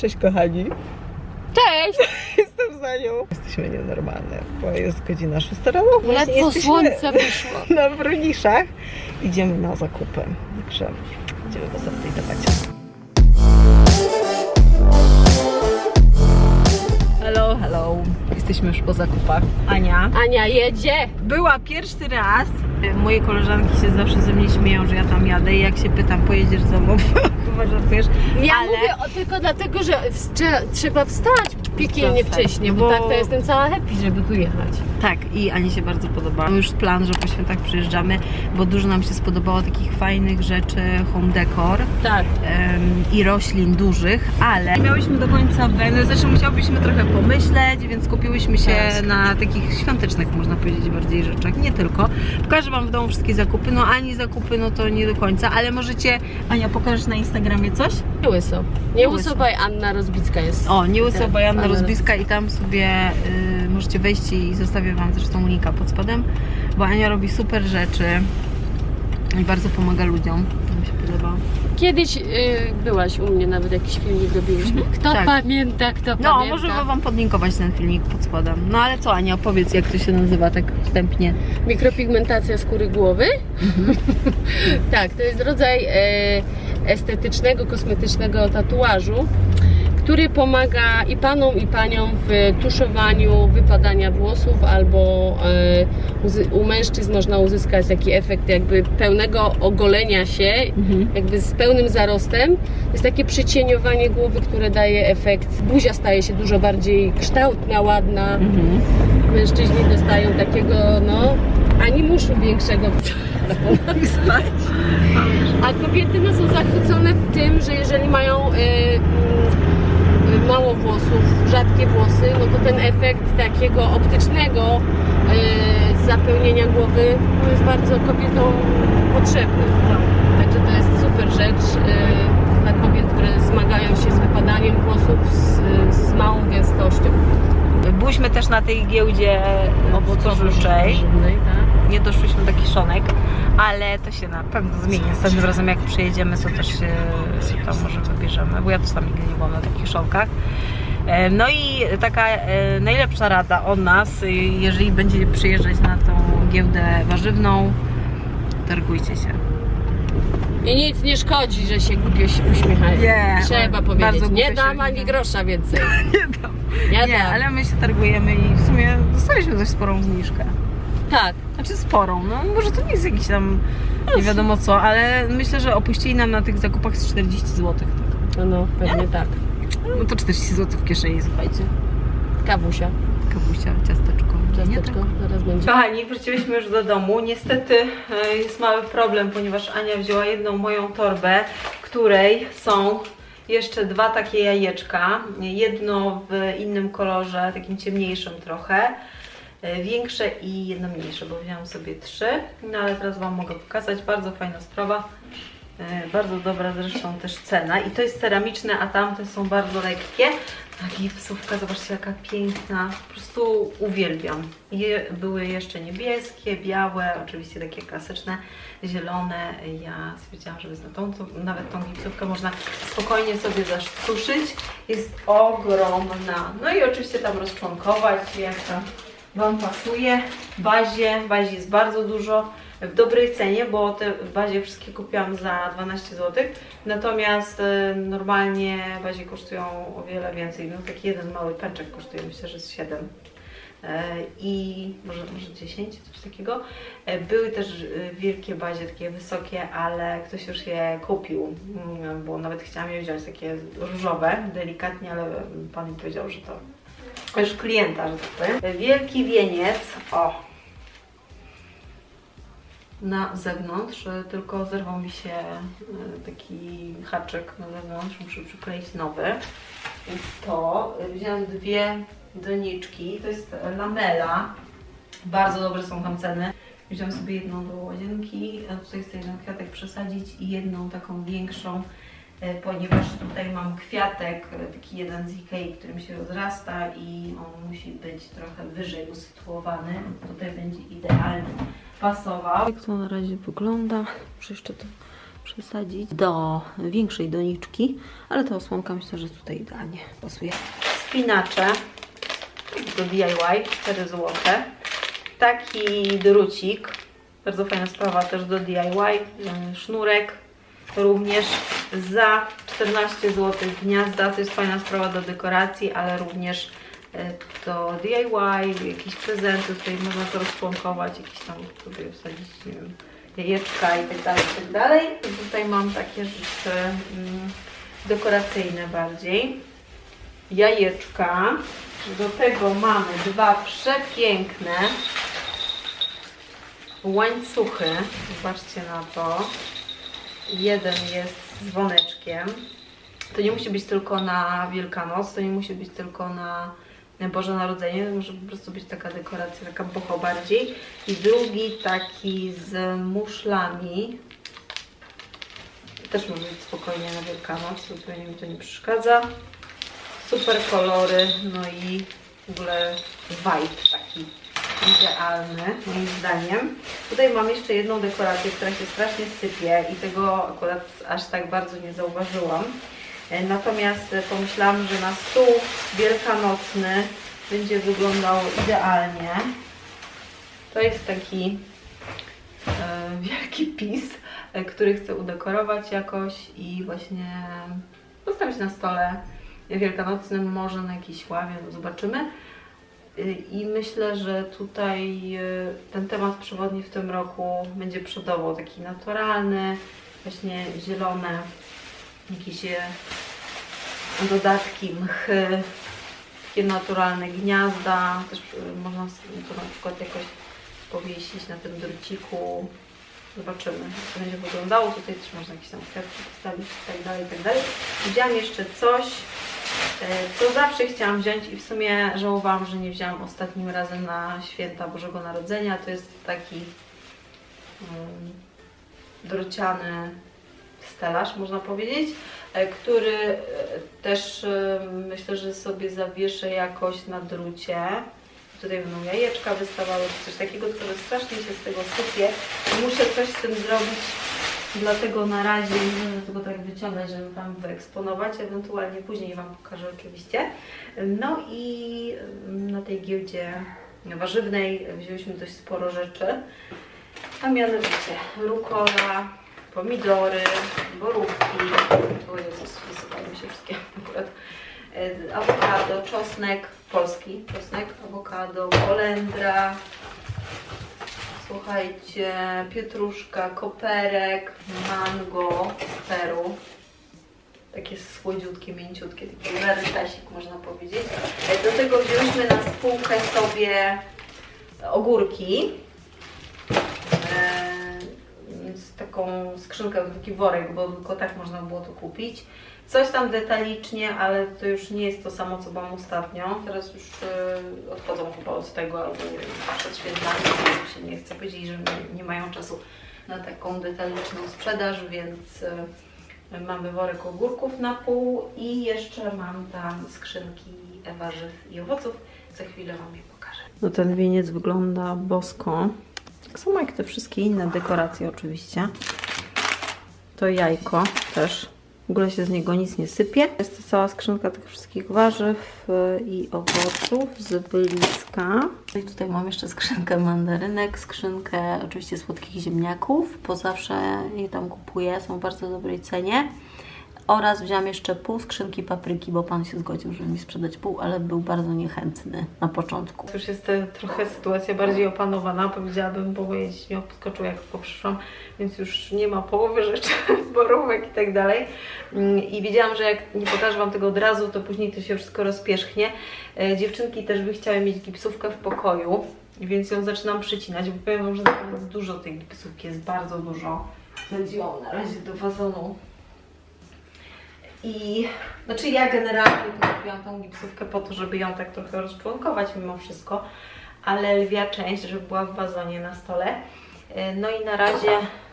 Cześć kochani, Cześć! jestem za nią. Jesteśmy nienormalne, bo jest godzina 6 rano. Ledwo słońce wyszło. Na Bruniszach. Idziemy na zakupy, także będziemy was update'ować. Hello, hello. Jesteśmy już po zakupach. Ania. Ania jedzie! Była pierwszy raz. Moje koleżanki się zawsze ze mnie śmieją, że ja tam jadę i jak się pytam, pojedziesz ze mną? Chyba żartujesz. Ja Ale- mówię o, tylko dlatego, że w, trze, trzeba wstać piekielnie Wstać, wcześnie, no bo bo- tak to jestem cała happy, żeby tu jechać. Tak, i Ani się bardzo podoba. Mamy już plan, że po świętach przyjeżdżamy, bo dużo nam się spodobało takich fajnych rzeczy, home decor Tak. em, i roślin dużych, ale nie miałyśmy do końca weny, zresztą musiałybyśmy trochę pomyśleć, więc kupiłyśmy się Tak. na takich świątecznych, można powiedzieć, bardziej rzeczach. Nie tylko. Pokażę Wam w domu wszystkie zakupy, no Ani zakupy, no to nie do końca, ale możecie, Ania, pokażesz na Instagramie coś? Nie łyso. Nie łyso, by Anna Rozbicka jest. O, nie łyso Bajanna Anna Rozbiska i tam sobie y, możecie wejść i zostawię Wam zresztą linka pod spodem, bo Ania robi super rzeczy i bardzo pomaga ludziom. To mi się podoba. Kiedyś y, byłaś u mnie, nawet jakiś filmik robiłyśmy. Kto Tak. pamięta, kto No, pamięta. możemy Wam podlinkować ten filmik pod spodem. No ale co Ania, opowiedz jak to się nazywa tak wstępnie. Mikropigmentacja skóry głowy. tak, to jest rodzaj e, estetycznego, kosmetycznego tatuażu, który pomaga i panom, i paniom w tuszowaniu wypadania włosów, albo e, u mężczyzn można uzyskać taki efekt jakby pełnego ogolenia się, jakby z pełnym zarostem. Jest takie przycieniowanie głowy, które daje efekt. Buzia staje się dużo bardziej kształtna, ładna Mhm. mężczyźni dostają takiego, no, animuszu większego. A kobiety no, są zachwycone tym, że jeżeli mają y, mało włosów, rzadkie włosy, no to ten efekt takiego optycznego y, zapełnienia głowy no, jest bardzo kobietom potrzebny. Także to jest super rzecz y, dla kobiet, które zmagają się z wypadaniem włosów z, z małą gęstością. Byłyśmy też na tej giełdzie. Żywnej, tak? Nie doszłyśmy do kiszonek, ale to się na pewno zmieni. Następnym razem jak przyjedziemy, to też się tam może wybierzemy, bo ja też tam nigdy nie byłam na takich kiszonkach. E, No i taka e, najlepsza rada od nas, jeżeli będziecie przyjeżdżać na tą giełdę warzywną, targujcie się. I nic nie szkodzi, że się głupio się uśmiechają. Nie, Trzeba powiedzieć. Nie dam ani grosza więcej. Nie dam. Nie, Nie, dam. ale my się targujemy i w sumie dostaliśmy dość sporą zniżkę. Tak. Znaczy sporą, no może to nie jest jakiś tam nie wiadomo co, ale myślę, że opuścili nam na tych zakupach z 40 zł. No, no pewnie tak. No to 40 zł w kieszeni, słuchajcie. Kawusia. Kapusia, ciasteczko. Ciasteczko. Zaraz będzie. Kochani, wróciliśmy już do domu. Niestety e, jest mały problem, ponieważ Ania wzięła jedną moją torbę, w której są jeszcze dwa takie jajeczka. Jedno w innym kolorze, takim ciemniejszym trochę. E, Większe i jedno mniejsze, bo wzięłam sobie trzy. No ale teraz Wam mogę pokazać. Bardzo fajna sprawa. E, Bardzo dobra zresztą też cena. I to jest ceramiczne, a tamte są bardzo lekkie. A gipsówka, zobaczcie jaka piękna. Po prostu uwielbiam. Je, były jeszcze niebieskie, białe, oczywiście takie klasyczne, zielone. Ja stwierdziłam, że wezmę tą, nawet tą gipsówkę można spokojnie sobie zasztuszyć. Jest ogromna. No i oczywiście tam rozczłonkować, jak tam Wam pasuje. Bazie, bazie jest bardzo dużo w dobrej cenie, bo te bazie wszystkie kupiłam za 12 zł. Natomiast e, normalnie bazie kosztują o wiele więcej. No taki jeden mały pęczek kosztuje myślę, że z 7 e, i może, może 10, coś takiego. E, Były też e, wielkie bazie, takie wysokie, ale ktoś już je kupił, mm, bo nawet chciałam je wziąć, takie różowe, delikatnie, ale pan mi powiedział, że to już klienta, że tak powiem. Wielki wieniec, o, na zewnątrz, e, tylko zerwał mi się e, taki haczyk na zewnątrz, muszę przykleić nowy. Więc to, e, wziąłem dwie doniczki, to jest lamela, bardzo dobre są tam ceny. Wziąłem sobie jedną do łazienki, a tutaj chcę jeden kwiatek przesadzić i jedną taką większą, ponieważ tutaj mam kwiatek, e, taki jeden z Ikei, którym się rozrasta i on musi być trochę wyżej usytuowany. Tutaj będzie idealnie pasował. Jak to na razie wygląda? Muszę jeszcze to przesadzić do większej doniczki, ale ta osłonka myślę, że tutaj idealnie pasuje. Spinacze do DIY, 4 zł. Taki drucik, bardzo fajna sprawa też do DIY, sznurek również za 14 zł gniazda, to jest fajna sprawa do dekoracji, ale również e, do DIY, jakieś prezenty, tutaj można to rozczłonkować, jakieś tam sobie wsadzić, nie wiem, jajeczka i tak dalej, i tak dalej. Tutaj mam takie rzeczy mm, dekoracyjne bardziej. Jajeczka. Do tego mamy dwa przepiękne łańcuchy. Zobaczcie na to. Jeden jest z dzwoneczkiem. To nie musi być tylko na Wielkanoc, to nie musi być tylko na Boże Narodzenie, to może po prostu być taka dekoracja, taka boho bardziej. I drugi taki z muszlami. Też może być spokojnie na Wielkanoc, zupełnie mi to nie przeszkadza. Super kolory, no i w ogóle vibe taki idealny, moim zdaniem. Tutaj mam jeszcze jedną dekorację, która się strasznie sypie i tego akurat aż tak bardzo nie zauważyłam. E, Natomiast pomyślałam, że na stół wielkanocny będzie wyglądał idealnie. To jest taki e, wielki pis, e, który chcę udekorować jakoś i właśnie postawić na stole wielkanocnym, może na jakiejś ławie, no zobaczymy. I myślę, że tutaj y, ten temat przewodni w tym roku będzie przodował, taki naturalny, właśnie zielone, jakieś e, dodatki, mchy, takie naturalne gniazda. Też y, można to na przykład jakoś powiesić na tym druciku. Zobaczymy, jak to będzie wyglądało. Tutaj też można jakieś tam kwiatki postawić i tak dalej, i tak dalej. Widziałam jeszcze coś, e, co zawsze chciałam wziąć i w sumie żałowałam, że nie wzięłam ostatnim razem na święta Bożego Narodzenia. To jest taki um, drociany stelaż, można powiedzieć, e, który e, też myślę, że sobie zawieszę jakoś na drucie. Tutaj będą jajeczka wystawały, coś takiego, tylko strasznie się z tego sypie. Muszę coś z tym zrobić, dlatego na razie nie będę tego tak wyciągać, żeby Wam wyeksponować, ewentualnie później Wam pokażę oczywiście. No i na tej giełdzie warzywnej wzięliśmy dość sporo rzeczy, a mianowicie rukola, pomidory, borówki, o Jezus, wysypały mi się wszystkie akurat, E, awokado, czosnek, polski. Czosnek, awokado, kolendra, słuchajcie, pietruszka, koperek, mango z Peru, takie słodziutkie, mięciutkie, taki rarytasik można powiedzieć. E, Do tego wzięliśmy na spółkę sobie ogórki, taką skrzynkę, taki worek, bo tylko tak można było to kupić. Coś tam detalicznie, ale to już nie jest to samo, co mam ostatnio. Teraz już e, odchodzą chyba od tego, albo nie wiem, przed świętami się nie chce powiedzieć, że nie, nie mają czasu na taką detaliczną sprzedaż, więc e, mamy worek ogórków na pół i jeszcze mam tam skrzynki warzyw i owoców. Za chwilę Wam je pokażę. No ten wieniec wygląda bosko. Tak samo jak te wszystkie inne dekoracje oczywiście. To jajko też. W ogóle się z niego nic nie sypie. Jest to cała skrzynka tych wszystkich warzyw y, i owoców z byliska. I tutaj mam jeszcze skrzynkę mandarynek, skrzynkę oczywiście słodkich ziemniaków, bo zawsze je tam kupuję, są w bardzo dobrej cenie. Oraz wziąłam jeszcze pół skrzynki papryki, bo pan się zgodził, żeby mi sprzedać pół, ale był bardzo niechętny na początku. Już jest trochę sytuacja bardziej opanowana, powiedziałabym, bo moje dzieci mnie podskoczyły jak poprzyszłam, więc już nie ma połowy rzeczy, borówek i tak dalej. Mm, I wiedziałam, że jak nie pokażę Wam tego od razu, to później to się wszystko rozpierzchnie. E, Dziewczynki też by chciały mieć gipsówkę w pokoju, więc ją zaczynam przycinać, bo powiem Wam, że naprawdę dużo tej gipsówki jest, bardzo dużo. Będzie ją na razie do wazonu i znaczy ja generalnie kupiłam tą gipsówkę po to, żeby ją tak trochę rozczłonkować mimo wszystko, ale lwia część, żeby była w wazonie na stole. E, No i na razie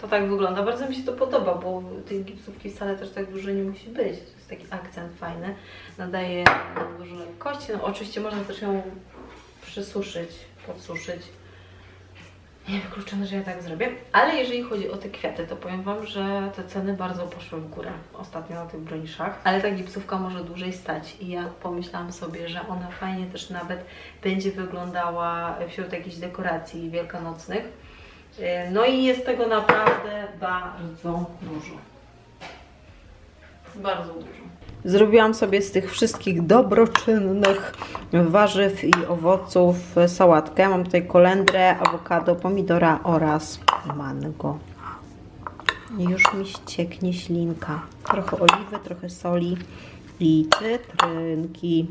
to tak wygląda. Bardzo mi się to podoba, bo tej gipsówki wcale też tak dużo nie musi być. To jest taki akcent fajny, nadaje dużo lekkości. No oczywiście można też ją przysuszyć, podsuszyć. Nie wykluczone, że ja tak zrobię. Ale jeżeli chodzi o te kwiaty, to powiem Wam, że te ceny bardzo poszły w górę ostatnio na tych broniszach. Ale ta gipsówka może dłużej stać i ja pomyślałam sobie, że ona fajnie też nawet będzie wyglądała wśród jakichś dekoracji wielkanocnych. Yy, No i jest tego naprawdę bardzo dużo. Bardzo dużo. Zrobiłam sobie z tych wszystkich dobroczynnych warzyw i owoców sałatkę. Mam tutaj kolendrę, awokado, pomidora oraz mango. Już mi ścieknie ślinka. Trochę oliwy, trochę soli i cytrynki.